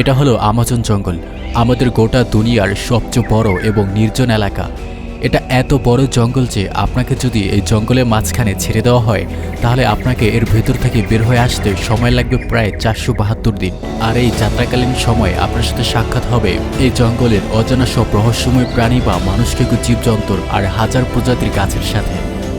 এটা হলো আমাজন জঙ্গল, আমাদের গোটা দুনিয়ার সবচেয়ে বড় এবং নির্জন এলাকা। এটা এত বড় জঙ্গল যে আপনাকে যদি এই জঙ্গলের মাঝখানে ছেড়ে দেওয়া হয়, তাহলে আপনাকে এর ভেতর থেকে বের হয়ে আসতে সময় লাগবে প্রায় চারশো বাহাত্তর দিন। আর এই যাত্রাকালীন সময় আপনার সাথে সাক্ষাৎ হবে এই জঙ্গলের অজানা সব রহস্যময় প্রাণী বা মানুষকে জীবজন্তুর আর হাজার প্রজাতির গাছের সাথে।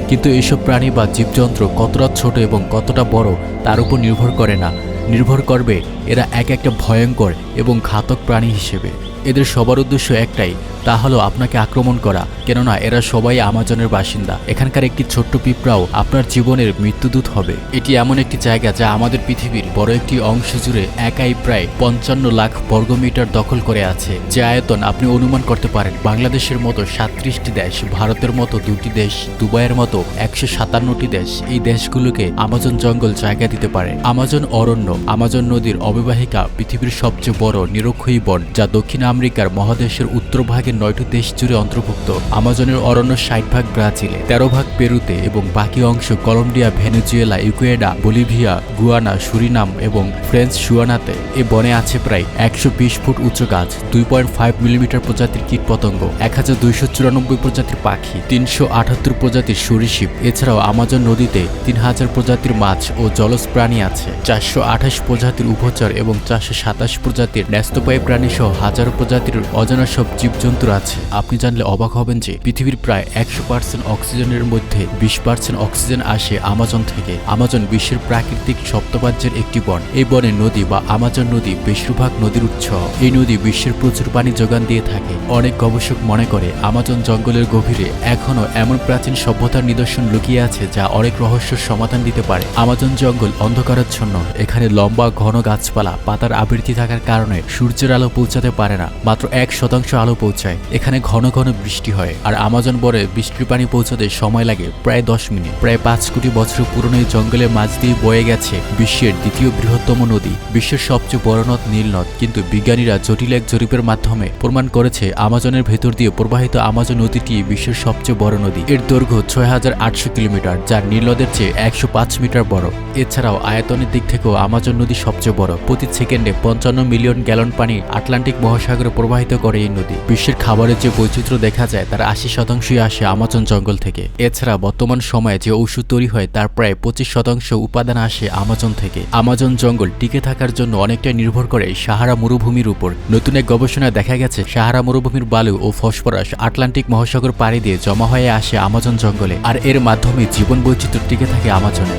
কিন্তু এইসব প্রাণী বা জীবজন্তু কতটা ছোট এবং কতটা বড়, তার উপর নির্ভর করে না। নির্ভর করবে এরা এক একটা ভয়ঙ্কর এবং ঘাতক প্রাণী হিসেবে। এদের সবার উদ্দেশ্য একটাই তা হলো আপনাকে আক্রমণ করা, কেননা এরা সবাই আমাজনের বাসিন্দা। এখানকার একটি ছোট্ট পিঁপড়াও আপনার জীবনের মৃত্যুদূত হবে। এটি এমন একটি জায়গা যা আমাদের পৃথিবীর বড় একটি অংশ জুড়ে একাই প্রায় পঞ্চান্ন লাখ বর্গমিটার দখল করে আছে। যে আয়তন আপনি অনুমান করতে পারেন, বাংলাদেশের মতো সাতত্রিশটি দেশ, ভারতের মতো দুটি দেশ, দুবাইয়ের মতো একশো সাতান্নটি দেশ, এই দেশগুলোকে আমাজন জঙ্গল জায়গা দিতে পারে। আমাজন অরণ্য, আমাজন নদীর অববাহিকা পৃথিবীর সবচেয়ে বড় নিরক্ষয়ী বন, যা দক্ষিণ আমেরিকার মহাদেশের উত্তর ভাগের নয়টি দেশ জুড়ে অন্তর্ভুক্ত। আমাজনের অরণ্য ষাট ভাগ ব্রাজিলে, তেরো ভাগ পেরুতে এবং বাকি অংশ Colombia, Venezuela, Ecuador, Bolivia, Guyana, Suriname এবং ফ্রেঞ্চ সুয়ানাতে। এ বনে আছে প্রায় একশো বিশ ফুট উচ্চ গাছ, দুই পয়েন্ট ফাইভ মিলিমিটার প্রজাতির কীটপতঙ্গ, এক হাজার দুইশো চুরানব্বই প্রজাতির পাখি, তিনশো আটাত্তর প্রজাতির সরীসৃপ এছাড়াও আমাজন নদীতে তিন হাজার প্রজাতির মাছ ও জলজ প্রাণী আছে। চারশো আঠাশ প্রজাতির উভচর এবং চারশো সাতাশ প্রজাতির ন্যস্তপায়ী প্রাণী সহ হাজারো প্রজাতির অজানা সব জীবজন্তু আছে। আপনি জানলে অবাক হবেন যে পৃথিবীর প্রায় একশো পার্সেন্ট অক্সিজেনের মধ্যে বিশ পার্সেন্ট অক্সিজেন আসে আমাজন থেকে। আমাজন বিশ্বের প্রাকৃতিক সপ্তবাজ্যের একটি বন। এই বনে নদী বা আমাজন নদী বেশিরভাগ নদীর উৎস। এই নদী বিশ্বের প্রচুর পানি যোগান দিয়ে থাকে। অনেক গবেষক মনে করে আমাজন জঙ্গলের গভীরে এখনও এমন প্রাচীন সভ্যতার নিদর্শন লুকিয়ে আছে যা অনেক রহস্যের সমাধান দিতে পারে। আমাজন জঙ্গল অন্ধকারাচ্ছন্ন। এখানে লম্বা, ঘন গাছপালা, পাতার আবৃত্তি থাকার কারণে সূর্যের আলো পৌঁছাতে পারে না। মাত্র এক শতাংশ আলো পৌঁছায়। এখানে ঘন ঘন বৃষ্টি হয় আর আমাজন বরে বৃষ্টির পানি পৌঁছাতে সময় লাগে প্রায় দশ মিনিট। প্রায় পাঁচ কোটি বছর পুরনো এই জঙ্গলের মাঝ দিয়ে বয়ে গেছে বিশ্বের দ্বিতীয় বৃহত্তম নদী, বিশ্বের সবচেয়ে বড় নদ নীল নদ। কিন্তু বিজ্ঞানীরা জটিল এক জরিপের মাধ্যমে প্রমাণ করেছে আমাজনের ভেতর দিয়ে প্রবাহিত আমাজন নদীটি বিশ্বের সবচেয়ে বড় নদী। এর দৈর্ঘ্য ছয় হাজার আটশো কিলোমিটার যা নীল নদের চেয়ে একশো পাঁচ মিটার বড়। এছাড়াও আয়তনের দিক থেকেও আমাজন নদী সবচেয়ে বড়। প্রতি সেকেন্ডে পঞ্চান্ন মিলিয়ন গ্যালন পানি আটলান্টিক মহাসাগরে প্রবাহিত করে এই নদী। বিশ্বের খাবারের যে বৈচিত্র্য দেখা যায়, তার আশি শতাংশই আসে আমাজন জঙ্গল থেকে। এছাড়া বর্তমান সময়ে যে ঔষধ তৈরি হয়, তার প্রায় পঁচিশ শতাংশ উপাদান আসে আমাজন থেকে। আমাজন জঙ্গল টিকে থাকার জন্য অনেকটাই নির্ভর করে সাহারা মরুভূমির উপর। নতুন এক গবেষণায় দেখা গেছে, সাহারা মরুভূমির বালু ও ফসফরাস আটলান্টিক মহাসাগর পাড়ি দিয়ে জমা হয়ে আসে আমাজন জঙ্গলে। আর এর মাধ্যমে জীবন বৈচিত্র্য টিকে থাকে আমাজনে